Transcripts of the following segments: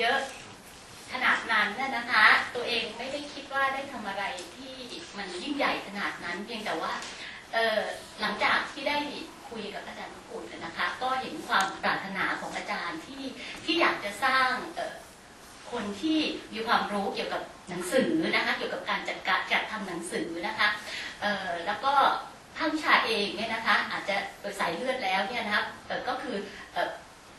เยอะขนาดนั้นน่ะนะคะ ตัวเองไม่ได้คิดว่าได้ทำอะไรที่มันยิ่งใหญ่ขนาดนั้น เพียงแต่ว่าเออหลังจากที่ได้คุยกับอาจารย์มกุฎนะคะ ก็เห็นความปรารถนาของอาจารย์ที่ที่อยากจะสร้างเออคนที่มีความรู้เกี่ยวกับหนังสือนะคะเกี่ยวกับการจัดการจัดทำหนังสือนะคะเออแล้วก็ภาควิชาเองเนี่ยนะคะ อาจจะโดยสายเลือดแล้วเนี่ยนะครับก็คือ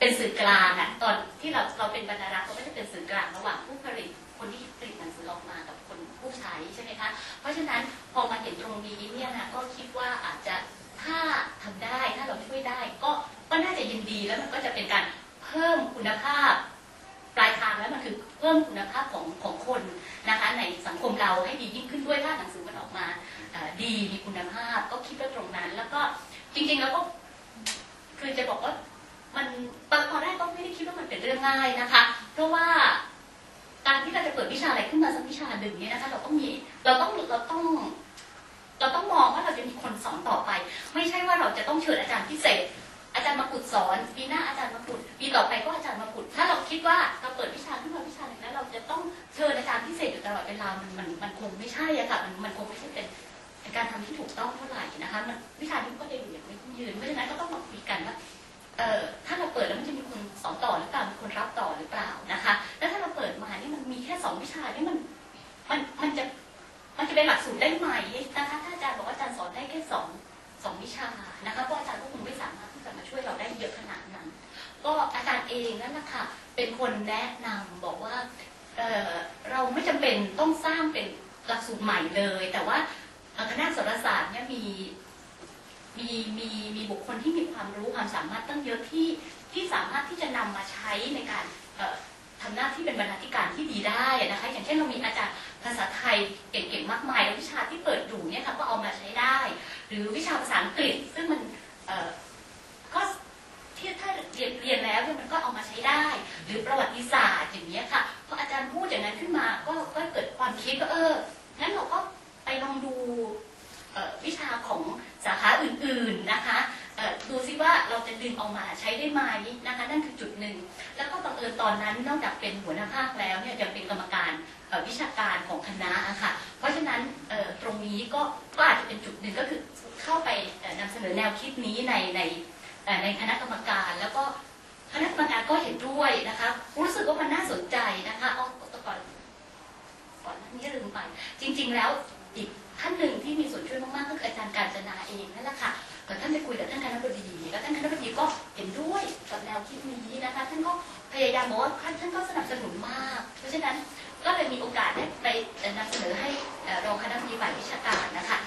เป็นสื่อกลางอะตอนที่เราเราเป็นบรรณารักษ์เราก็จะเป็นสื่อกลางระหว่างผู้ผลิตคนที่ผลิตหนังสือออกมากับคนผู้ใช้ใช่ไหมคะเพราะฉะนั้นพอมาเห็นตรงนี้เนี่ยนะก็คิดว่าอาจจะถ้าทำได้ถ้าเราช่วยได้ ก็ก็น่าจะยินดีแล้วมันก็จะเป็นการเพิ่มคุณภาพปลายทางแล้วมันคือเพิ่มคุณภาพของของคนนะคะในสังคมเราให้ดียิ่งขึ้นด้วยถ้าหนังสือมันออกมาดีมีคุณภาพก็คิดว่าตรงนั้น แล้วก็จริงๆแล้วก็คือจะบอกว่า มันตอนแรกก็ไม่ได้คิดว่ามันเป็นเรื่องง่ายนะคะ เพราะว่าการที่เราจะเปิดวิชาอะไรขึ้นมาสักวิชาหนึ่งเนี่ยนะคะ เราต้องมีเราต้องเราต้องเราต้องมองว่าเราจะมีคนสอนต่อไป ไม่ใช่ว่าเราจะต้องเชิญอาจารย์พิเศษ อาจารย์มากุดสอนปีหน้าอาจารย์มากุดปีต่อไปก็อาจารย์มากุดถ้าเราคิดว่าเราเปิดวิชาขึ้นมาวิชาหนึ่งแล้วเราจะต้องเชิญอาจารย์พิเศษอยู่ตลอดเวลามันมันมันคงไม่ใช่อะค่ะมันมันคงไม่ใช่เป็นการทำที่ถูกต้องเท่าไหร่นะคะมันวิชานี้ก็จะอยู่อย่างไม่ยืนเพราะฉะนั้นก็ต้องมาคุยกันว่าเอ่อ ถ้าเราเปิดแล้วมันจะมีคนสอนต่อหรือเปล่ามีคนรับต่อหรือเปล่านะคะ แล้วถ้าเราเปิดมานี่มันมีแค่สองวิชานี่มันมันมันจะมันจะเป็นหลักสูตรได้ไหมนะคะถ้าอาจารย์บอกว่าอาจารย์สอนได้แค่สองสองวิชานะคะเพราะอาจารย์ก็คงไม่สามารถที่จะมาช่วยเราได้เยอะขนาดนั้น ก็อาจารย์เองนั่นแหละค่ะเป็นคนแนะนำบอกว่าเออเราไม่จำเป็นต้องสร้างเป็นหลักสูตรใหม่เลย แต่ว่าคณะสารศาสตร์เนี่ยมี มีมีมีบุคคลที่มีความรู้ความสามารถตั้งเยอะที่ที่สามารถที่จะนำมาใช้ในการเอ่อทำหน้าที่เป็นบรรณาธิการที่ดีได้นะคะ อย่างเช่นเรามีอาจารย์ภาษาไทยเก่งๆมากมายแล้ววิชาที่เปิดอยู่เนี่ยค่ะก็เอามาใช้ได้ หรือวิชาภาษาอังกฤษซึ่งมันก็ที่ถ้าเรียนเรียนแล้วเนี่ยมันก็เอามาใช้ได้ หรือประวัติศาสตร์อย่างนี้ยค่ะพออาจารย์พูดอย่างนั้นขึ้นมาก็ก็เกิดความคิดว่าเอองั้นเราก็ไปลองดูวิชาของ สาขาอื่นๆนะคะดูซิว่าเราจะดึงเอามาใช้ได้ไหมนะคะนั่นคือจุดหนึ่ง แล้วก็บังเอิญตอนนั้นนอกจากเป็นหัวหน้าภาคแล้วเนี่ยยังเป็นกรรมการวิชาการของคณะอะค่ะ เพราะฉะนั้นตรงนี้ก็ก็อาจจะเป็นจุดหนึ่งก็คือเข้าไปเอ่อนำเสนอแนวคิดนี้ในในในคณะกรรมการ แล้วก็คณะกรรมการก็เห็นด้วยนะคะรู้สึกว่ามันน่าสนใจนะคะเอาก่อนก่อนนี้ลืมไปจริง ๆ แล้ว ท่านหนึ่งที่มีส่วนช่วยมากๆก็คืออาจารย์การจนาเองนั่นแหละค่ะแต่ท่านไปคุยกับท่านคณะบดีแล้วท่านคณะบดีก็เห็นด้วยกับแนวคิดนี้นะคะท่านก็พยายามบอกว่าท่านท่านก็สนับสนุนมาก เพราะฉะนั้นก็เลยมีโอกาสได้ไปนำเสนอให้รองคณะบดีฝ่ายวิชาการนะคะ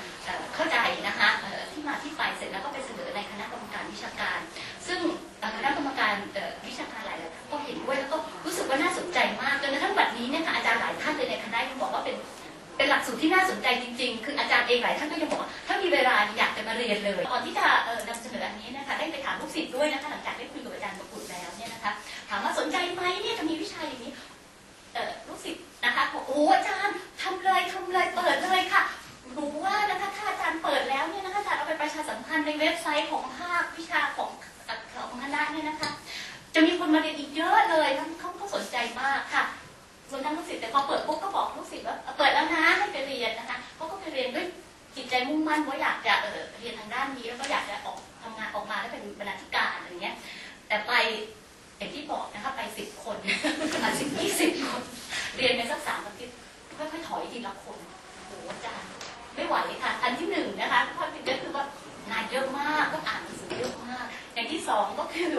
เข้าใจนะคะที่มาที่ไปเสร็จแล้วก็ไปเสนอในคณะกรรมการวิชาการ ซึ่งคณะกรรมการวิชาการหลายๆท่านก็เห็นด้วยแล้วก็รู้สึกว่าน่าสนใจมากจนกระทั่งบัดนี้เนี่ยค่ะอาจารย์หลายท่านเลยในคณะยังบอกว่าเป็น เป็นหลักสูตรที่น่าสนใจจริง ๆ คืออาจารย์เองหลายท่านก็ยังบอกว่าถ้ามีเวลาอยากจะมาเรียนเลยก่อนที่จะนำเสนออันนี้นะคะได้ไปถามลูกศิษย์ด้วยนะคะหลังจากได้คุยกับอาจารย์ประกุฎแล้วเนี่ยนะคะถามว่าสนใจไหมเนี่ยจะมีวิชาอย่างนี้ลูกศิษย์นะคะบอกโอ้อาจารย์ทำเลยทำเลยเปิดเลยค่ะรู้ว่านะคะถ้าอาจารย์เปิดแล้วเนี่ยนะคะอาจารย์เอาไปประชาสัมพันธ์ในเว็บไซต์ของภาควิชาของของคณะเนี่ยนะคะ จะมีคนมาเรียนอีกเยอะเลยเขาเขาเขาสนใจมากค่ะ ส่วนทางลูกศิษย์แต่พอเปิดปุ๊บก็บอกลูกศิษย์ว่าเปิดแล้วนะให้ไปเรียนนะคะเขาก็ไปเรียนด้วยจิตใจมุ่งมั่นว่าอยากจะเรียนทางด้านนี้แล้วก็อยากจะออกทำงานออกมาแล้วเป็นบรรณาธิการอะไรเงี้ย แต่ไปอย่างที่บอกนะคะไปสิบคนสิบยี่สิบคนเรียนไปสักสามอาทิตย์ค่อยๆถอยทีละคนโอ้โหอาจารย์ไม่ไหวค่ะ อันที่หนึ่งนะคะข้อที่ก็คือว่างานเยอะมากก็อ่านหนังสือเยอะมาก อย่างที่สองก็คือ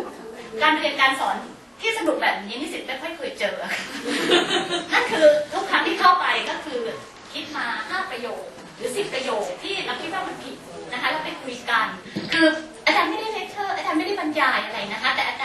การเรียนการสอน ที่สนุกแบบนี้นิสิตไม่ค่อยเคยเจอ นั่นคือทุกครั้งที่เข้าไปก็คือคิดมาห้าประโยคหรือสิบประโยคที่เราคิดว่ามันผิดนะคะแล้วไปคุยกัน คืออาจารย์ไม่ได้เลคเชอร์อาจารย์ไม่ได้บรรยายอะไรนะคะ แต่อาจารย์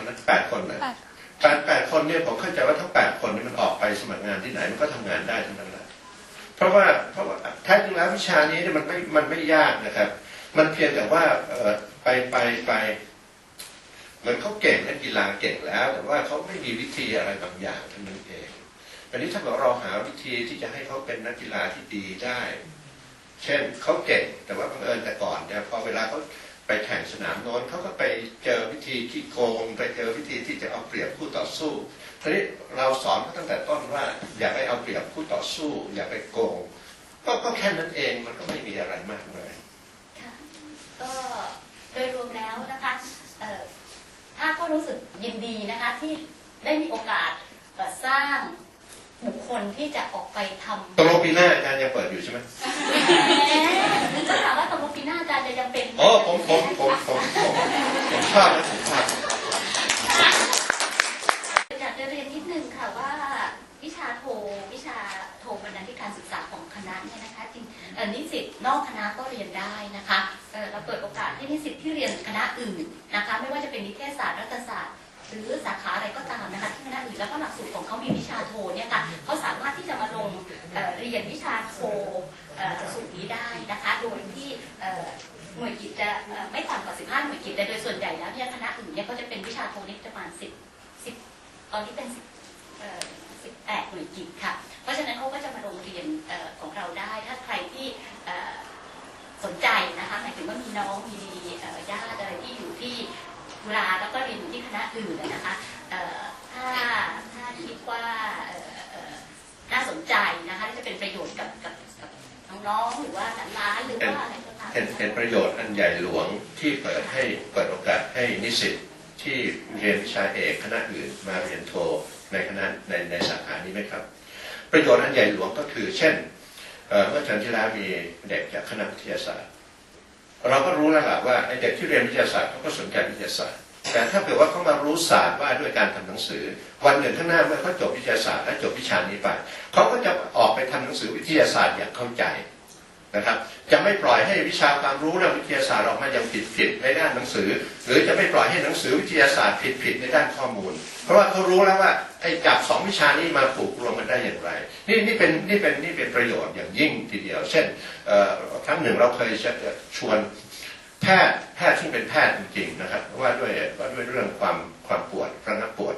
คนนะแปดคนนะแปดแปดแปดคนเนี่ยผมเข้าใจว่าทั้งแปดคนนี่มันออกไปสมัครงานที่ไหนมันก็ทำงานได้ทั้งนั้นแหละเพราะว่าเพราะว่าแทท้จริงแล้ววิชานี้เนี่ยมันไม่มันไม่ยากนะครับ มันเพียงแต่ว่าเอ่อไปไปไปเหมือนเขาเก่งนักกีฬาเก่งแล้ว แต่ว่าเขาไม่มีวิธีอะไรบางอย่างเท่านั้นเองอันนี้ถ้าเกิดเราหาวิธีที่จะให้เขาเป็นนักกีฬาที่ดีได้ เช่นเขาเก่งแต่ว่าบังเอิญแต่ก่อนเนี่ยพอเวลาเขา ไปแข่งสนามโน้นเขาก็ไปเจอวิธีที่โกง ไปเจอวิธีที่จะเอาเปรียบคู่ต่อสู้ทีนี้เราสอนเขาตั้งแต่ต้นว่า อย่าไปเอาเปรียบคู่ต่อสู้ อย่าไปโกง ก็ก็แค่นั้นเองมันก็ไม่มีอะไรมากเลยค่ะก็โดยรวมแล้วนะคะถ้าก็รู้สึกยินดีนะคะที่ได้มีโอกาสสร้าง บุคคลที่จะออกไปทำตกลงปีหน้าอาจารย์ยังเปิดอยู่ใช่ไหมแหมก็ถามว่าตกลงปีหน้าอาจารย์จะยังเป็นอ๋อผมผมผมผมผมผมชอบนะผมชอบอยากจะเรียนนิดนึงค่ะว่าวิชาโทวิชาโทบรรณาธิการศึกษาของคณะเนี่ยนะคะจริงเอ่อนิสิตนอกคณะก็เรียนได้นะคะเอ่อเราเปิดโอกาสให้นิสิตที่เรียนคณะอื่นนะคะ ไม่ว่าจะเป็นนิเทศศาสตร์รัฐศาสตร์ หรือสาขาอะไรก็ตามนะคะที่คณะอื่นแล้วก็หลักสูตรของเขามีวิชาโทเนี่ยค่ะเขาสามารถที่จะมาลงเเรียนวิชาโทสูตรนี้ได้นะคะโดยที่หน่วยกิจจะไม่ต่ำกว่า 15 หน่วยกิจแต่โดยส่วนใหญ่แล้วเนี่ยคณะอื่นเนี่ยก็จะเป็นวิชาโทนี่ประมาณ 10 10 ตอนนี้เป็น10เอ่อ18หน่วยกิจค่ะ เพราะฉะนั้นเขาก็จะมาลงเรียนอของเราได้ ถ้าใครที่สนใจนะคะหมายถึงว่ามีน้องมีญาติอะไรที่ จุฬาแล้วก็เรียนอยู่ที่คณะอื่นนะคะถ้าถ้าคิดว่าน่าสนใจนะคะที่จะเป็นประโยชน์กับกับกับน้องๆหรือว่าหลานหรือว่าอะไรก็ตามเห็นเห็นประโยชน์อันใหญ่หลวงที่เปิดให้เปิดโอกาสให้นิสิตที่เรียนวิชาเอกคณะอื่นมาเรียนโทในคณะในในสาขานี้ไหมครับ ประโยชน์อันใหญ่หลวงก็คือ เช่นเอ่อเมื่อเทอมที่แล้วมีเด็กจากคณะวิทยาศาสตร์ เราก็รู้แล้วล่ะว่าเด็กที่เรียนวิทยาศาสตร์เขาก็สนใจวิทยาศาสตร์ แต่ถ้าเกิดว่าเขามารู้ศาสตร์ว่าด้วยการทำหนังสือ วันหนึ่งข้างหน้าเมื่อเขาจบวิทยาศาสตร์และจบวิชานี้ไปเขาก็จะออกไปทำหนังสือวิทยาศาสตร์อย่างเข้าใจนะครับจะไม่ปล่อยให้วิชาความรู้ด้านวิทยาศาสตร์ออกมาอย่างผิดผิดในด้านหนังสือ หรือจะไม่ปล่อยให้หนังสือวิทยาศาสตร์ผิดผิดในด้านข้อมูล เพราะว่าเขารู้แล้วว่าไอ้จับสองวิชานี้มาผูกรวมกันได้อย่างไร นี่นี่เป็นนี่เป็นนี่เป็นประโยชน์อย่างยิ่งทีเดียว เช่นเครั้งหนึ่งเราเคยจะชวนแพทย์แพทย์ซึ่เป็นแพทย์จริงๆนะครับว่าด้วยว่าด้วยเรื่องความความปวดระงับปวด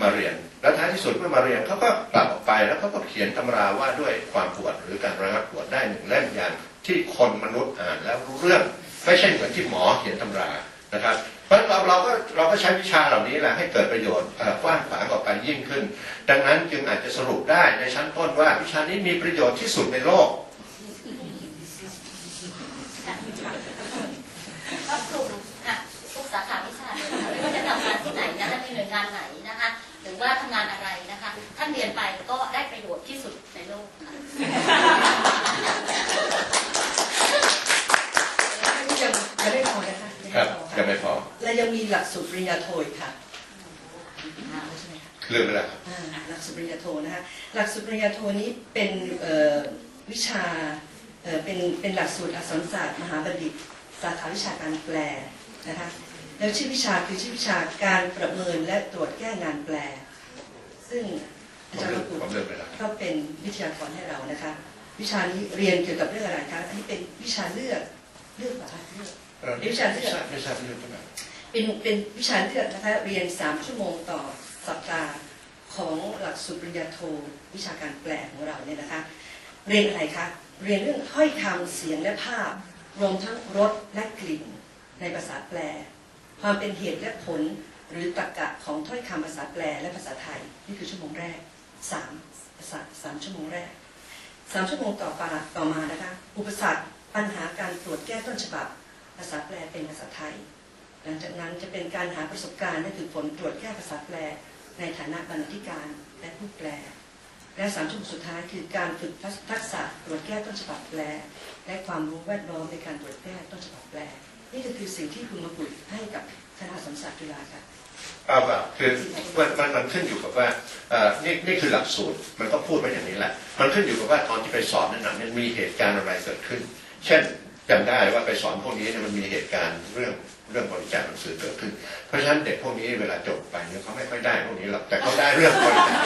มาเรียน แล้วท้ายที่สุดเมื่อมาเรียนเขาก็กลับออกไปแล้วเขาก็เขียนตำราว่าด้วยความปวดหรือการระงับปวดได้หนึ่งเล่มอย่างที่คนมนุษย์อ่านแล้วรู้เรื่องไม่ใช่เหมือนที่หมอเขียนตำรานะครับเพราะเราเราก็เราก็ใช้วิชาเหล่านี้แหละให้เกิดประโยชน์กว้างขวางออกไปยิ่งขึ้น ดังนั้นจึงอาจจะสรุปได้ในชั้นต้นว่าวิชานี้มีประโยชน์ที่สุดในโลก ครอบคลุมค่ะทุกสาขาวิชาเลยนะคะไม่ว่าจะทำงานที่ไหนนะคะในหน่วย งานไหนนะคะ หรือว่าทำงานอะไรนะคะ ท่านเรียนไปก็ได้ประโยชน์ที่สุดในโลกค่ะยังยังไม่พอนะคะยังครับไม่พอยังไม่พอและยังมีหลักสูตรปริญญาโทอีกค่ะใช่ไหมคะลืมไปแล้วครับอ่าหลักสูตรปริญญาโทนะคะหลักสูตรปริญญาโทนี้เป็นเอ่อวิชาเอ่อเป็นเป็นหลักสูตรอักษรศาสตร์ มหาบัณฑิต สาขาวิชาการแปลนะคะ แล้วชื่อวิชาคือชื่อวิชาการประเมินและตรวจแก้งานแปล ซึ่งอาผมจารย์ลืวมกุลผมลืมไปแล้วก็เป็นวิทยากรให้เรานะคะ วิชานี้เรียนเกี่ยวกับเรื่องอะไรคะอันนี้เป็นวิชาเลือกเลือกเหรอคะเลือกเอ่อวิชาเลือกไม่ทราบไม่ทราบเรื่องเท่าไหร่เป็นเป็นวิชาเลือกนะคะเรียน3ชั่วโมงต่อสัปดาห์ของหลักสูตรปริญญาโทวิชาการแปลของเราเนี่ยนะคะ เรียนอะไรคะเรียนเรื่องถ้อยคำเสียงและภาพ รวมทั้งรสและกลิ่นในภาษาแปล ความเป็นเหตุและผลหรือตรรกะของถ้อยคำภาษาแปลและภาษาไทย นี่คือชั่วโมงแรกสามภาษาสามชั่วโมงแรกสามชั่วโมงต่อมาต่อมานะคะอุปสรรคปัญหาการตรวจแก้ต้นฉบับ ภาษาแปลเป็นภาษาไทย หลังจากนั้นจะเป็นการหาประสบการณ์และฝึกฝนตรวจแก้ภาษาแปล ในฐานะบรรณาธิการและผู้แปล และสามชั่วโมงสุดท้ายคือการฝึกทักษะตรวจแก้ต้นฉบับแปล และความรู้แวดล้อมในการตรวจแก้ต้นฉบับแปล นี่ก็คือสิ่งที่คุณมาบุตรให้กับคณะสมศาสตร์จุฬาค่ะเอาเปล่าคือมันมันมันขึ้นอยู่กับว่าเอ่อนี่นี่คือหลักสูตรมันก็พูดไว้อย่างนี้แหละ มันขึ้นอยู่กับว่าตอนที่ไปสอนนั่นนะมันมีเหตุการณ์อะไรเกิดขึ้น เช่นจำได้ว่าไปสอนพวกนี้เนี่ยมันมีเหตุการณ์เรื่องเรื่องบริจาคหนังสือเกิดขึ้น เพราะฉะนั้นเด็กพวกนี้เวลาจบไปเนี่ยเขาไม่ค่อยได้พวกนี้หรอกแต่เขาได้เรื่องบริจาค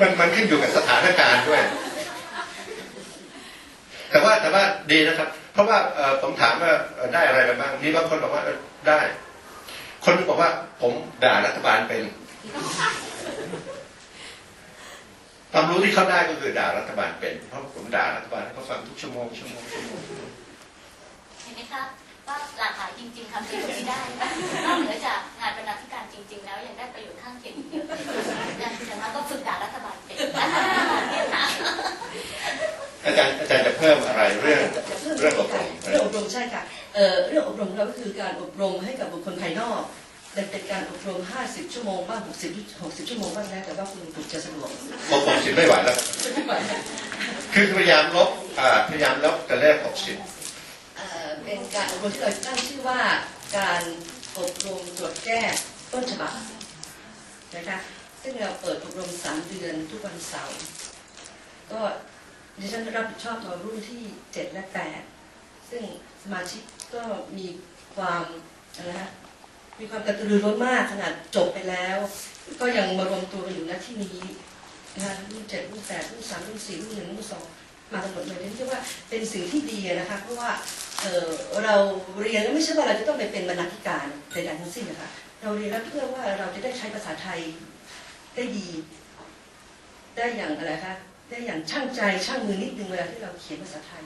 มันมันขึ้นอยู่กับสถานการณ์ด้วย แต่ว่าแต่ว่าดีนะครับ เพราะว่าผมถามว่าได้อะไรไปบ้างมีบางคนบอกว่าได้ คนนึงบอกว่า ผมด่ารัฐบาลเป็นความรู้ที่เขาได้ก็คือด่ารัฐบาลเป็น เพราะผมด่ารัฐบาลเขาฟังทุกชั่วโมงชั่วโมงชั่วโมงเห็นไหมคะว่าหลากหลายจริง ๆทำสิ่งที่ได้นอกเหนือจากงานบรรณาธิการจริง ๆ แล้วยังได้ประโยชน์ข้างเคียงอีกเยอะอย่างมากก็ฝึกด่ารัฐบาลเป็น อาจารย์อาจารย์จะเพิ่มอะไรเรื่องเรื่องอบรมเรื่องอบรมใช่ค่ะเอ่อเรื่องอบรมเราก็คือการอบรมให้กับบุคคลภายนอกแต่เป็นการอบรม 50 ชั่วโมงบ้าง 60 60 ชั่วโมงบ้างแล้วแต่ว่าคุณครูจะสะดวกผมหกสิบไม่ไหวแล้ว คือพยายามลบอ่าพยายามลบแต่เลขหกสิบเอ่อเป็นการอบรมที่เราตั้งชื่อว่าการอบรมตรวจแก้ต้นฉบับนะคะซึ่งเราเปิดอบรม 3 เดือนทุกวันเสาร์ก็ ดิฉันรับผิดชอบมารุ่นที่ 7 และ 8 ซึ่งสมาชิกก็มีความอะไรนะมีความกระตือรือร้นมากขนาดจบไปแล้ว ก็ยังมารวมตัวกันอยู่ณที่นี้นะคะรุ่นเจ็ดรุ่นแปดรุ่นสามรุ่นสี่รุ่นหนึ่งรุ่นสองมากันหมดเลยนี่เรียกว่าเป็นสิ่งที่ดีนะคะเพราะว่าเเราเรียนแล้วไม่ใช่ว่าเราจะต้องไปเป็นบรรณาธิการใดๆทั้งสิ้นนะคะเราเรียนแล้วเพื่อว่าเราจะได้ใช้ภาษาไทยได้ดี ได้อย่างอะไรคะ ได้อย่างช่างใจช่างมือนิดนึงเวลาที่เราเขียนภาษาไทย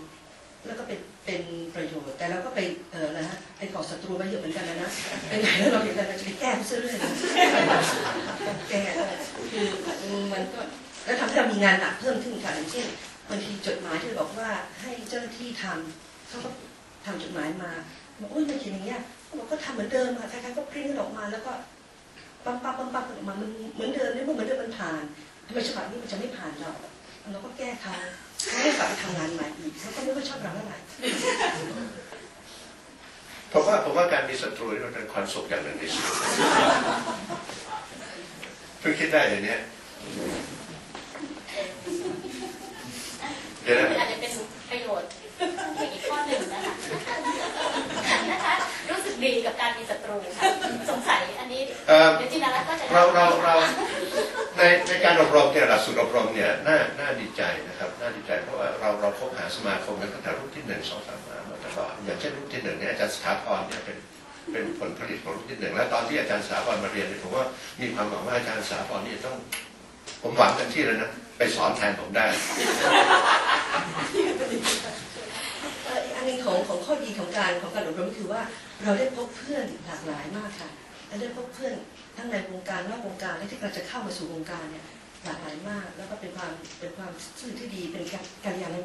แล้วก็เป็นเป็นประโยชน์ แต่เราก็ไปเออนะฮะไปก่อศัตรูไว้เยอะเหมือนกันนะนะไปไหนแล้วเราเห็นอะไรเราจะไปแก้เขาเสื้อเรื่อยแก้คือมันก็แล้วทำให้เรามีงานหนักเพิ่มขึ้นค่ะอย่างเช่นบางทีจดหมายที่บอกว่าให้เจ้าหน้าที่ทำเขาก็ทำจดหมายมาบอกโอ้ยมันเขียนอย่างเงี้ยเขาบอกก็ทำเหมือนเดิมอะใครๆก็พริ้นออกมาแล้วก็ปั๊มปั๊มปั๊มปั๊มออกมามันเหมือนเดิมนี่มันเหมือนเดิมมันผ่านทำไมฉบับนี้มันจะไม่ผ่านเรา เราก็แก้เขาเขาให้กลับไปทำงานใหม่อีกเขาก็ไม่ค่อยชอบเราเท่าไหร่ผมว่าผมว่าการมีศัตรูนี่มันเป็นความสุขอย่างหนึ่งในชีวิตเพิ่งคิดได้อย่างเนี้ยเดี๋ยวนะอาจจะเป็นประโยชน์อีกข้อหนึ่งนะคะนะคะรู้สึกดีกับการมีศัตรูค่ะสงสัยอันนี้เอ่อเดี๋ยวจินารัตน์ก็จะเราเราเราในในการ อบรมเนี่ยหลักสูตรอบรมเนี่ยน่าน่าดีใจนะครับน่าดีใจเพราะว่าเราเราพบหาสมาคมกันตั้งแต่รุ่นที่หนึ่งสองสามมาตลอดอย่างเช่นรุ่นที่หนึ่งเนี่ยอาจารย์สถาพรเนี่ยเป็นเป็นผลผลิตของรุ่นที่หนึ่งแล้วตอนที่อาจารย์สถาพรมาเรียนเนี่ยผมว่ามีความหวังว่าอาจารย์สถาพรนี่จะต้อง ผมหวังเต็มที่เลยนะไปสอนแทนผมได้อันหนึงของของข้อดีของการของการอบรมคือว่าเราได้พบเพื่อนหลากหลายมากค่ะและได้พบเพื่อนทั้งในวงการนอกวงการและที่กำลังจะเข้ามาสู่วงการเนี่ย หลากหลายมาก แล้วก็เป็นความเป็นความสื่อที่ดีเป็นกัลยาณ